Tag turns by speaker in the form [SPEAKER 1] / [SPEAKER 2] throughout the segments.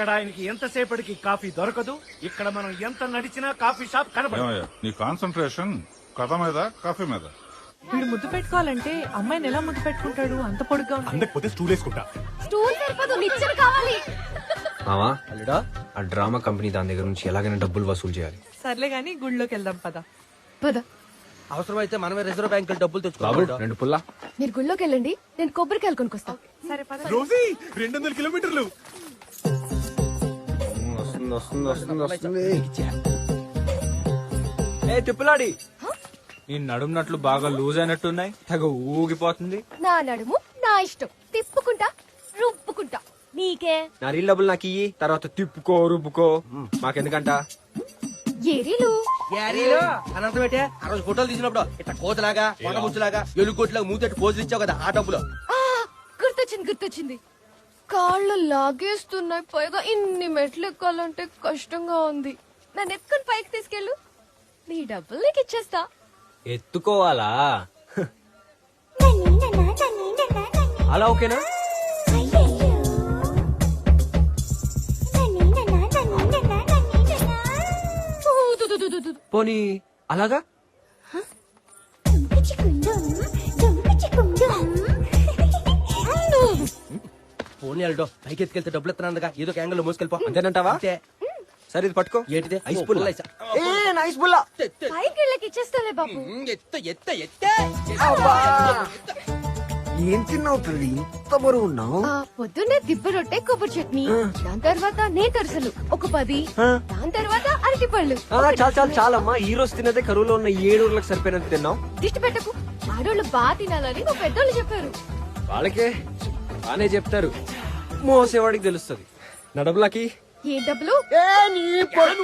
[SPEAKER 1] ఇక్కడ ఆయనకి ఎంతసేపటికి కాఫీ దొరకదు? ఇక్కడ మనం ఎంత నడిచినా కాఫీ షాప్ కనబడదు.
[SPEAKER 2] ఏమయ్యా నీ కాన్సన్ట్రేషన్ కథ మీద కాఫీ మీద.
[SPEAKER 3] వీడు ముద్దు పెట్టుకోవాలంటే అమ్మాయిని ఎలా ముద్దు పెట్టుకుంటాడు? అంత పొడుగ్గా ఉంది.
[SPEAKER 4] అందకపోతే స్టూల్ వేసుకుంటా.
[SPEAKER 5] స్టూల్ సరిపోదు నిచ్చెన కావాలి.
[SPEAKER 6] మావా అల్లుడా ఆ డ్రామా కంపెనీ దాని దగ్గర నుంచి ఎలాగైనా డబ్బులు వసూలు చేయాలి.
[SPEAKER 3] సర్లే గాని గుళ్ళోకి వెళ్దాం పద.
[SPEAKER 5] పద.
[SPEAKER 7] అవసరమైతే మనమే రిజర్వ్ బ్యాంక్ డబ్బులు
[SPEAKER 6] బాబు
[SPEAKER 7] తెచ్చుకోవాలి
[SPEAKER 6] రెండు పుల్లా.
[SPEAKER 5] మీరు గుళ్ళోకి వెళ్ళండి నేను కొబ్బరికాయలు కొనుక్కొస్తా.
[SPEAKER 3] సరే పద.
[SPEAKER 4] రోజీ రెండు వందల కిలోమీటర్లు.
[SPEAKER 6] వస్తుంది వస్తుంది వస్తుంది వస్తుంది ఏ తిప్పులాడి. నీ నడుమునట్లు బాగా లూజ్ అయినట్టున్నాయి. తెగ ఊగిపోతుంది.
[SPEAKER 5] నా నడుము నా ఇష్టం. తిప్పుకుంటా రుప్పుకుంటా నీకే?
[SPEAKER 6] నా రీల్ డబ్బులు నాకు ఇయ్యి తర్వాత తిప్పుకో రుబ్బుకో. మాకెందుకంట?
[SPEAKER 7] అనంతం ఏంటే? ఆ రోజు ఫోటోలు తీసినప్పుడు ఇట్లా కోతలాగా కొండ ముచ్చులాగా ఎలుగుకోట్లాగా మూతెట్టు పోజులు ఇచ్చావు కదా ఆ డబ్బులు
[SPEAKER 5] ఆ, గుర్తొచ్చింది గుర్తొచ్చింది. కాళ్ళు లాగేస్తున్నాయి. పైగా ఇన్ని మెట్లు ఎక్కాలంటే కష్టంగా ఉంది. నన్ను ఎత్తుకుని పైకి తీసుకెళ్ళు? నీ డబ్బులు నీకు ఇచ్చేస్తా.
[SPEAKER 6] ఎత్తుకోవాలా? అలా ఓకేనా. పోనీ అలాగా?
[SPEAKER 7] ఫోన్ వెళ్ళడో పైకి ఎత్తుకెళ్తే డబ్బులు ఎత్తున్నానుగా ఏదో ఒక యాంగిల్ మోసుకెళ్ళిపో.
[SPEAKER 6] అంతేనంటావా?
[SPEAKER 7] అంతే.
[SPEAKER 6] సరే ఇది పట్టుకో.
[SPEAKER 7] ఏంటిది?
[SPEAKER 6] ఐస్ పుల్ల.
[SPEAKER 7] ఐసా.
[SPEAKER 6] ఏ నైస్ పుల్ల.
[SPEAKER 5] పైకి ఇచ్చేస్తాలే బాబు.
[SPEAKER 7] ఎత్త ఎత్త ఎత్తే.
[SPEAKER 6] ఏం తిన్నావు తల్లి ఇంత బరువు ఉన్నావు?
[SPEAKER 5] పొద్దున్నే దిబ్బ రొట్టె కొబ్బరి చట్నీ. దాని తర్వాత నేతరసలు. ఒక పది. దాని తర్వాత అరటి పళ్ళు
[SPEAKER 6] చాలు చాలు చాలమ్మా. ఈ రోజు తిన్నదే కరువులో ఉన్న ఏడు ఊర్లకు సరిపోయినంత తిన్నావు.
[SPEAKER 5] దిష్టి పెట్టకు. ఆడోళ్ళు బాగా తినాలని మా పెద్దోళ్ళు చెప్పారు.
[SPEAKER 6] వాళ్ళకే బానే చెప్తారు. మోసేవాడికి తెలుస్తుంది. నడబులకి
[SPEAKER 5] ఏ డబ్బులు?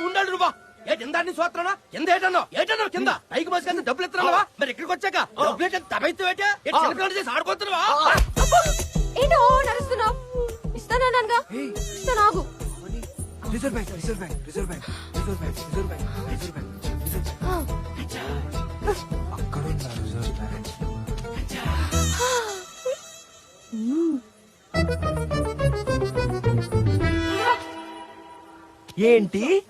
[SPEAKER 7] ఉండాలి నువ్వు ఏ ఎందాన్ని సోత్రనా? ఎంత ఏటన్నో? ఏటన్నో కింద? పైకి డబ్బులు ఎత్తున్నావా మరి ఇక్కడికి వచ్చాక డబ్బులు చిన్నపిల్లలు చేసి ఆడుకోతున్నావా
[SPEAKER 5] ఏంటో నడుస్తున్నావు? ఇస్తానన్నాగా ఇస్తాను ఆగు.
[SPEAKER 6] Reserve bank reserve bank reserve bank reserve bank reserve bank reserve bank reserve bank.
[SPEAKER 5] ఆ,
[SPEAKER 6] అక్కడ ఉందా రిజర్వ్ బ్యాంక్? ఏంటి?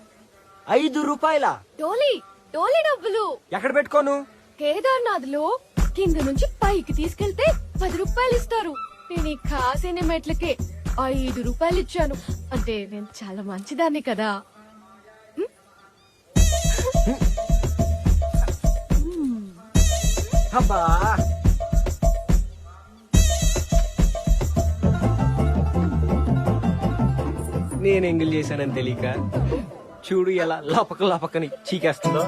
[SPEAKER 6] ఐదు రూపాయల?
[SPEAKER 5] టోలీ టోలీ డబ్బులు.
[SPEAKER 6] ఎక్కడ పెట్టుకోను?
[SPEAKER 5] కేదార్నాథ్లో కింద నుంచి పైకి తీసుకెళ్తే పది రూపాయలు ఇస్తారు. నేను ఈ కాసిన మెట్లకే ఐదు రూపాయలు ఇచ్చాను. అంటే నేను చాలా మంచిదాన్ని కదా.
[SPEAKER 6] అబ్బా! నేను ఎంగిల్ చేశానని తెలియక చూడు ఎలా లపక లపకని చీకేస్తుందో.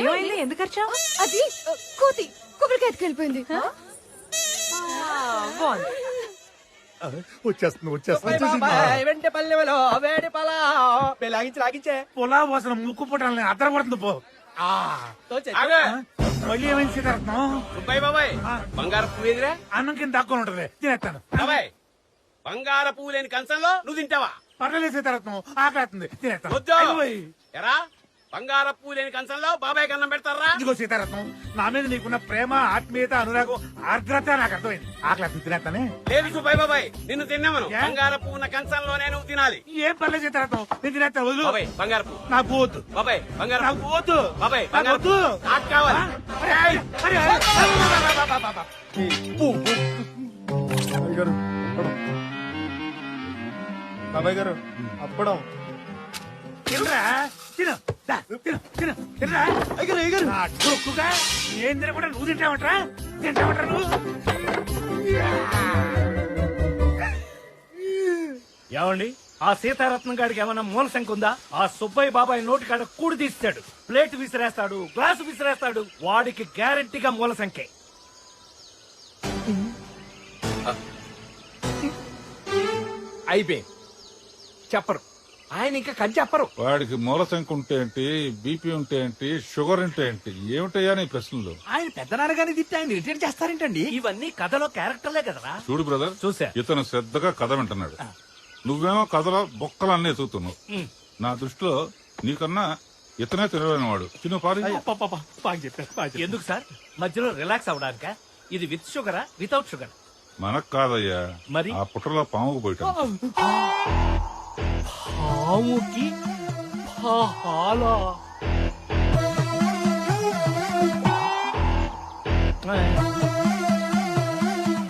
[SPEAKER 3] ఏమైంది? ఎందుకు వచ్చావు
[SPEAKER 5] అది కోతి కొబ్బరికాయ ఎత్తుకెళ్ళిపోయింది.
[SPEAKER 3] బాగుంది.
[SPEAKER 4] వచ్చేస్తుంది వచ్చేస్తుంది.
[SPEAKER 7] వెంట పల్లెలో వేడి పలా. లాగించి లాగించే.
[SPEAKER 1] పొలా వాసన ముక్కు పుట్టాలని అద్దర పడుతుంది పో. ఆ, మళ్ళీ ఏమైంది సీతారత్నం
[SPEAKER 8] బాబాయ్ బంగారు పువ్వు ఎదురా
[SPEAKER 1] అన్నం కింద దాక్కొని ఉంటది. తినేస్తాను.
[SPEAKER 8] బాబాయ్ బంగార పువ్వు లేని కంచంలో నువ్వు తింటావా?
[SPEAKER 1] పర్లేదు సీతారత్నం ఆకలేస్తుంది తినేస్తాను.
[SPEAKER 8] ఎరా? బంగార పువ్వు లేని కంచంలో బాబాయ్ కన్నం పెడతారా
[SPEAKER 1] ఇదిగో సీతారత్నం నా మీద నీకున్న ప్రేమ ఆత్మీయత అనురాగం ఆర్ద్రత నాకు అర్థమైంది ఆకలేస్తుంది తినేస్తానే
[SPEAKER 8] లేదు సుబ్బయ్య బాబాయ్ నిన్ను తిన్నామను
[SPEAKER 1] ఏ?
[SPEAKER 8] బంగార పువ్వు ఉన్న కంచంలోనే నువ్వు తినాలి
[SPEAKER 1] ఏం పర్లేదు సీతారత్నం నేను తినేస్తాను వదులు
[SPEAKER 8] బాబాయ్ బంగార పువ్వు
[SPEAKER 1] నాకు వద్దు
[SPEAKER 8] బాబాయ్ బంగార
[SPEAKER 1] నాకు
[SPEAKER 8] పువ్వు
[SPEAKER 1] వద్దు
[SPEAKER 8] బాబాయ్
[SPEAKER 1] నాకు
[SPEAKER 8] బంగారు
[SPEAKER 1] వద్దు
[SPEAKER 8] నాకు కావాలి
[SPEAKER 1] అరే, అరే, అరే, అరే.
[SPEAKER 4] బాబాయ్ గారు అప్పడం
[SPEAKER 1] తినరా తిను. దా, తిను తిను తినరా?
[SPEAKER 4] అయ్యారు అయ్యారు
[SPEAKER 1] నా డొక్కుగా ఏం తినకుండా నువ్వు తింటామంటరా తింటామంటరా నువ్వు? ఏమండి? ఆ సీతారత్నం గాడికి ఏమైనా మూల సంఖ్య ఉందా? ఆ సుబ్బయ్య బాబాయ్ నోటి కాడ కూడి తీస్తాడు. ప్లేట్ విసిరేస్తాడు గ్లాసు విసిరేస్తాడు. వాడికి గ్యారెంటీగా మూల సంఖ్య అయిపోయింది. చెప్పరు. ఆయన ఇంకా కట్ చెప్పరు.
[SPEAKER 2] వాడికి మూల సంఖ్య ఉంటే ఏంటి బీపీ ఉంటే ఏంటి షుగర్ ఉంటే ఏంటి ఏమిటయ్యా నీ ప్రశ్నలు?
[SPEAKER 1] ఆయన పెద్దనాన్నగాని తిట్టి ఆయన రిటైర్ చేస్తారేంటండి? ఇవన్నీ కథలో క్యారెక్టర్లే కదరా.
[SPEAKER 2] చూడు బ్రదర్
[SPEAKER 1] చూసా.
[SPEAKER 2] ఇతను శ్రద్ధగా కథ వింటున్నాడు. నువ్వేమో కథలో బొక్కలన్నీ ఎతుకుతున్నావు నా దృష్టిలో నీకన్నా ఇతనే తెలివైన వాడు చిన్న పారి
[SPEAKER 1] ఎందుకు సార్? మధ్యలో రిలాక్స్ అవడానిక ఇది విత్ షుగరా వితౌట్ షుగర్
[SPEAKER 2] మనకు కాదయ్యా.
[SPEAKER 1] మరి?
[SPEAKER 2] ఆ పుట్టలో పాముకు పోయటం
[SPEAKER 1] పాముకి పాలా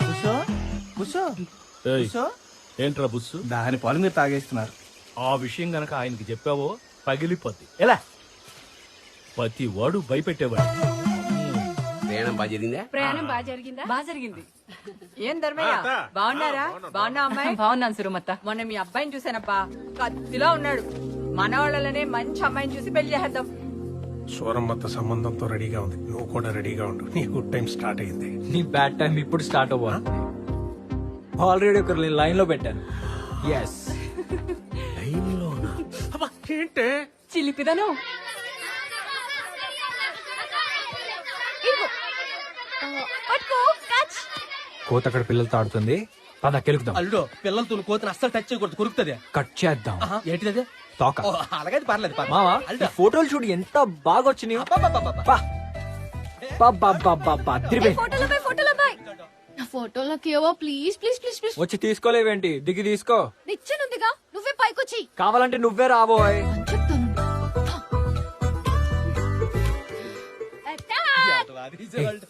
[SPEAKER 7] కూసో కూసో కూసో
[SPEAKER 1] ఏంట్రా బుస్సు?
[SPEAKER 7] దాని పాలు మీరు తాగేస్తున్నారు.
[SPEAKER 1] ఆ విషయం గనక ఆయనకి చెప్పావో పగిలిపోద్ది. ఎలా? ప్రతి వాడు భయపెట్టేవాడు.
[SPEAKER 8] ప్రయాణం బాగా జరిగిందా?
[SPEAKER 5] ప్రయాణం బాగా జరిగిందా?
[SPEAKER 9] బాగా జరిగింది. ఏం ధర్మయ్య? బాగున్నారా? బాగున్నా అమ్మాయి? బాగున్నాను సురమత్త. మొన్న మీ అబ్బాయిని చూసానప్పా కత్తిలో ఉన్నాడు. మన వాళ్ళనే మంచి అమ్మాయిని చూసి పెళ్ళి చేద్దాం
[SPEAKER 4] సూరమ్మత్త సంబంధంతో రెడీగా ఉంది. నువ్వు కూడా రెడీగా ఉండు. నీ గుడ్ టైం స్టార్ట్ అయింది.
[SPEAKER 6] నీ బ్యాడ్ టైం ఇప్పుడు స్టార్ట్ అవ్వ? ఆల్రెడీ ఒకరు లైన్లో పెట్టాను ఎస్
[SPEAKER 4] ఏంటే?
[SPEAKER 9] చిలిపిదను
[SPEAKER 5] ఇదిగో. ఆ, పట్టుకో catch.
[SPEAKER 6] కోత అక్కడ పిల్లలతో ఆడుతుంది. పద కెలుకుదాం.
[SPEAKER 7] అల్లుడు పిల్లలతో కోతిని అస్సలు టచ్ చేయకూడదు కొరుకుతుంది.
[SPEAKER 6] కట్ చేద్దాం.
[SPEAKER 7] ఏంటిది
[SPEAKER 6] తోక.
[SPEAKER 7] అలాగైతే పర్లేదు.
[SPEAKER 6] మావా ఫోటోలు చూడు ఎంత బాగా వచ్చినాయో
[SPEAKER 7] అబ్బబ్బబ్బబ్బ.
[SPEAKER 6] బా. బా, బా, బా, బా, బా.
[SPEAKER 5] ఏ,
[SPEAKER 6] అదిరిపోయి.
[SPEAKER 5] ఫోటోలు బాయ్ ఫోటోలు బాయ్ నా ఫోటోలు నాకు ఇవ్వవా ప్లీజ్ ప్లీజ్ ప్లీజ్ ప్లీజ్
[SPEAKER 6] వచ్చి తీసుకోలేవేంటి? దిగి తీసుకో.
[SPEAKER 5] నిచ్చెనుందిగా నువ్వే పైకొచ్చి.
[SPEAKER 6] కావాలంటే నువ్వే రాబోయ్.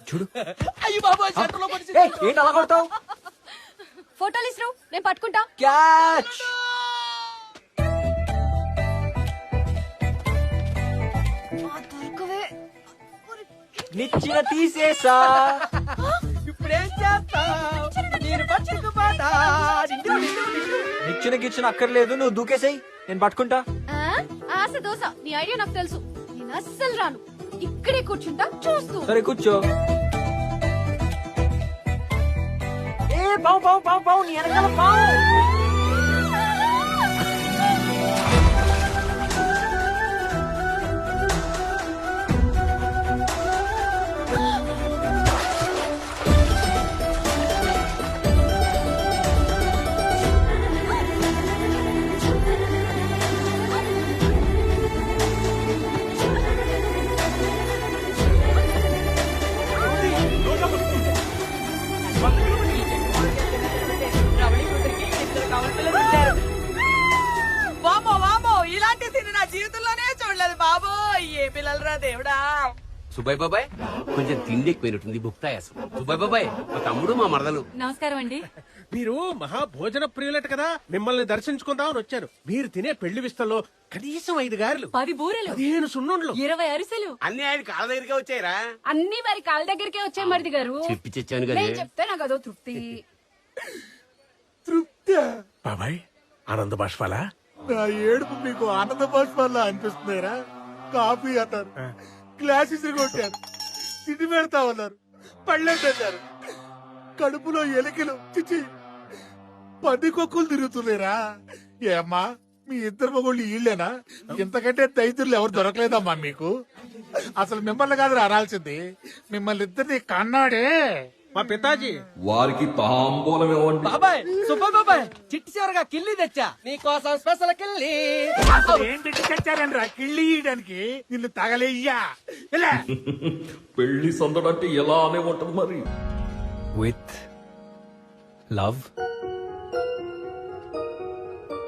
[SPEAKER 6] చూడు.
[SPEAKER 7] అయ్యి బాబు సెంటర్లో పడిచి
[SPEAKER 6] ఏయ్, ఏంటి అలా కొడతావు?
[SPEAKER 5] ఫోటోలు ఇస్త్రావు నేను పట్టుకుంటా.
[SPEAKER 6] క్యాచ్
[SPEAKER 5] ఆ, దొరకవే.
[SPEAKER 6] నిచ్చిన తీసేసా.
[SPEAKER 7] ఇప్పుడేం నేను.
[SPEAKER 6] నిచ్చిన గిచ్చిన అక్కర్లేదు నువ్వు దూకేసేయ్ నేను పట్టుకుంటా.
[SPEAKER 5] ఆ, ఆశ దోశ నీ ఐడియా నాకు తెలుసు. నేను అస్సలు రాను. ఇక్కడే కూర్చుంటా చూస్తూ.
[SPEAKER 6] సరే కూర్చో. ఏ పావు పావు పావు పావు నీ వెనకాల పావు.
[SPEAKER 9] ఏ పిల్లలరా దేవుడా.
[SPEAKER 8] సుబ్బయ్య బాబాయ్ కొంచెం తిండి ఎక్కువైనట్టుంది బుక్తాయాసం సుబ్బయ్య బాబాయ్ మా తమ్ముడు మా మరదలు.
[SPEAKER 9] నమస్కారం అండి.
[SPEAKER 4] మీరు మహా భోజన ప్రియులట కదా మిమ్మల్ని దర్శించుకుందామని వచ్చాను. మీరు తినే పెళ్ళి విస్తల్లో కనీసం ఐదు గారెలు
[SPEAKER 9] పది బూరెలు
[SPEAKER 4] పదిహేను సున్నుండ్లు.
[SPEAKER 9] ఇరవై అరిసెలు.
[SPEAKER 8] అన్ని ఆయన కాళ్ళ దగ్గరికే వచ్చాయిరా?
[SPEAKER 9] అన్ని వారి కాళ్ళ దగ్గరికే వచ్చాయి మరిది గారు.
[SPEAKER 8] చెప్పి తెచ్చాను కదా.
[SPEAKER 9] నేను చెప్తే నాకు అదో తృప్తి.
[SPEAKER 4] బాబాయ్ ఆనంద బాష్పాలా? నా ఏడుపు మీకు ఆనంద బాష్పాలా అనిపిస్తున్నారా కాఫీ అన్నారు. గ్లాస్ ఇసిరి కొట్టారు. తిండి పెడతా ఉన్నారు. పళ్ళెట్టారు కడుపులో ఎలికలు చిచి. పందికొక్కులు తిరుగుతున్నారా ఏమ్మా మీ ఇద్దరు మగోళ్ళు ఈళ్ళేనా? ఇంతకంటే దైతులు ఎవరు దొరకలేదమ్మా మీకు? అసలు మిమ్మల్ని కాదు అనాల్సింది. మిమ్మల్ని ఇద్దరిని కన్నాడే. మా పితాజీ.
[SPEAKER 10] వారికి తాంబూలం ఇవ్వండి.
[SPEAKER 7] బాబాయ్ సుబ్బయ్య బాబాయ్ చిట్టి చివరగా కిల్లి తెచ్చా. నీకోసం స్పెషల్ కిల్లి
[SPEAKER 4] ఏంటి తెచ్చారని కిళ్ళి ఇయడానికి నిన్ను తగలేయ్యా. ఇలా
[SPEAKER 10] పెళ్ళి సందడంటే ఎలానే ఉంటుంది మరి?
[SPEAKER 6] విత్ లవ్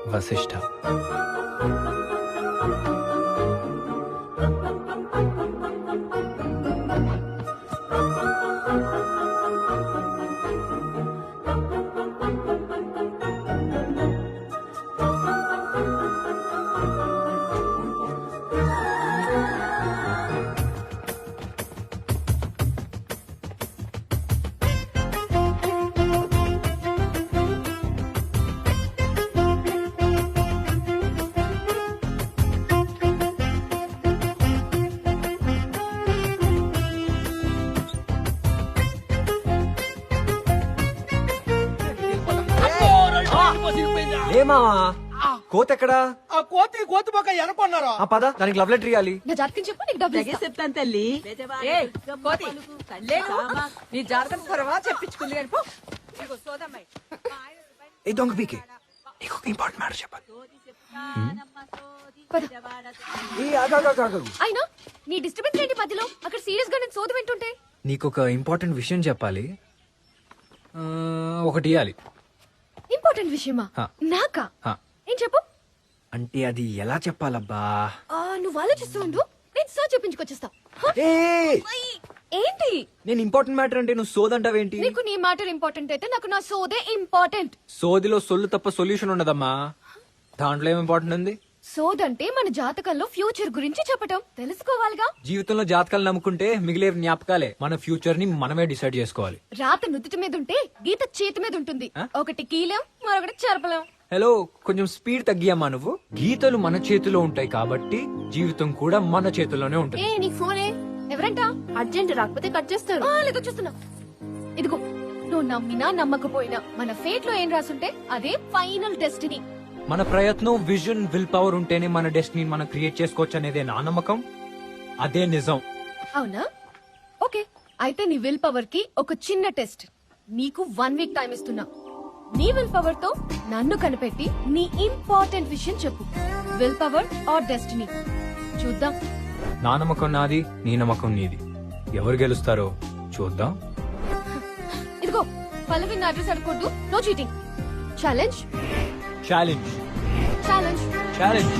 [SPEAKER 6] వశిష్ఠ ఏ మావా? కోత ఎక్కడా
[SPEAKER 7] ఆ కోతి కోతి మొక్క ఎనుకున్నారా?
[SPEAKER 6] ఆ పద దానికి లవ్ లెటర్ ఇవ్వాలి
[SPEAKER 5] నా జాతకం చెప్పు నీకు డబ్బులు ఇస్తా.
[SPEAKER 9] చెప్తాను తల్లి. ఏయ్, కోతి, లేకు. నీ జాతకం త్వరగా చెప్పించుకుంది కానీ పో. ఇదిగో సోదమ్మాయి.
[SPEAKER 6] ఏ దొంగ పీకే. నీకు ఒక ఇంపార్టెంట్ మ్యాటర్ చెప్పాలి.
[SPEAKER 5] పద.
[SPEAKER 6] ఏ, ఆగు, ఆగు, ఆగు, ఆగు.
[SPEAKER 5] అయినా నీ డిస్టర్బెన్స్ ఏంటి మధ్యలో? అక్కడ సీరియస్గా నేను సోది వింటుంటే.
[SPEAKER 6] నీకు ఒక ఇంపార్టెంట్ విషయం చెప్పాలి. ఆ, ఒకటి ఇవ్వాలి
[SPEAKER 5] ఇంపార్టెంట్ విషయమా?
[SPEAKER 6] హా.
[SPEAKER 5] నాకా?
[SPEAKER 6] హా.
[SPEAKER 5] ఏం చెప్పు?
[SPEAKER 6] అంటే అది ఎలా చెప్పాలబ్బా?
[SPEAKER 5] ఆ, నువ్వు ఆలోచిస్తూ ఉండు. నేను సో చెప్పించుకొచ్చేస్తా. హ?
[SPEAKER 6] ఏ!
[SPEAKER 5] అయ్, ఏంటి?
[SPEAKER 6] నేను ఇంపార్టెంట్ మ్యాటర్ అంటే నువ్వు సోదంటావేంటి?
[SPEAKER 5] నీకు నీ మ్యాటర్ ఇంపార్టెంట్ అయితే నాకు నా సోదే ఇంపార్టెంట్.
[SPEAKER 6] సోదిలో సొల్లు తప్ప సొల్యూషన్ ఉండదమ్మా. దాంట్లో ఏం ఇంపార్టెంట్ ఉంది?
[SPEAKER 5] సోదంటే మన జాతకంలో ఫ్యూచర్ గురించి చెప్పటం. తెలుసుకోవాలిగా?
[SPEAKER 6] జీవితంలో జాతకాలు నమ్ముకుంటే మిగిలే జ్ఞాపకాలే. మన ఫ్యూచర్ని మనమే డిసైడ్ చేసుకోవాలి.
[SPEAKER 5] రాత నుదుటి మీద ఉంటే గీత చేతి మీద ఉంటుంది? ఒకటి కీలేం మరొకటి చెరపలేం.
[SPEAKER 6] హలో కొంచెం స్పీడ్ తగ్గియమ్మా నువ్వు. గీతలు మన చేతిలో ఉంటాయి కాబట్టి జీవితం కూడా మన చేతిలోనే
[SPEAKER 5] ఏ
[SPEAKER 6] ఉంటుంది
[SPEAKER 5] ఫోనే? ఎవరంట? అర్జెంట్ రాకపోతే కట్ చేస్తారు. లేదు చూస్తున్నా. ఇదిగో నువ్వు నమ్మినా నమ్మకపోయినా మన ఫేట్లో ఏం రాసుంటే అదే ఫైనల్ డెస్టినీ.
[SPEAKER 6] మన ప్రయత్నం విజన్ విల్ పవర్ ఉంటేనే మన డెస్టినీ మనం క్రియేట్ చేసుకోవచ్చు అనేదే నా నమ్మకం. అదే నిజం.
[SPEAKER 5] అవునా? ఓకే. అయితే నీ విల్ పవర్కి ఒక చిన్న టెస్ట్. నీకు వన్ వీక్ టైం ఇస్తున్నా. నీ విల్ పవర్తో నన్ను కనిపెట్టి నీ ఇంపార్టెంట్ విషయం చెప్పు. Will power or destiny? చూద్దాం.
[SPEAKER 6] నా నమ్మకం నాది నీ నమ్మకం నీది. ఎవరు గెలుస్తారో చూద్దాం.
[SPEAKER 5] ఇదిగో పల్లవి నా అడ్రస్ అడగొద్దు. No cheating challenge
[SPEAKER 6] challenge
[SPEAKER 5] challenge
[SPEAKER 6] challenge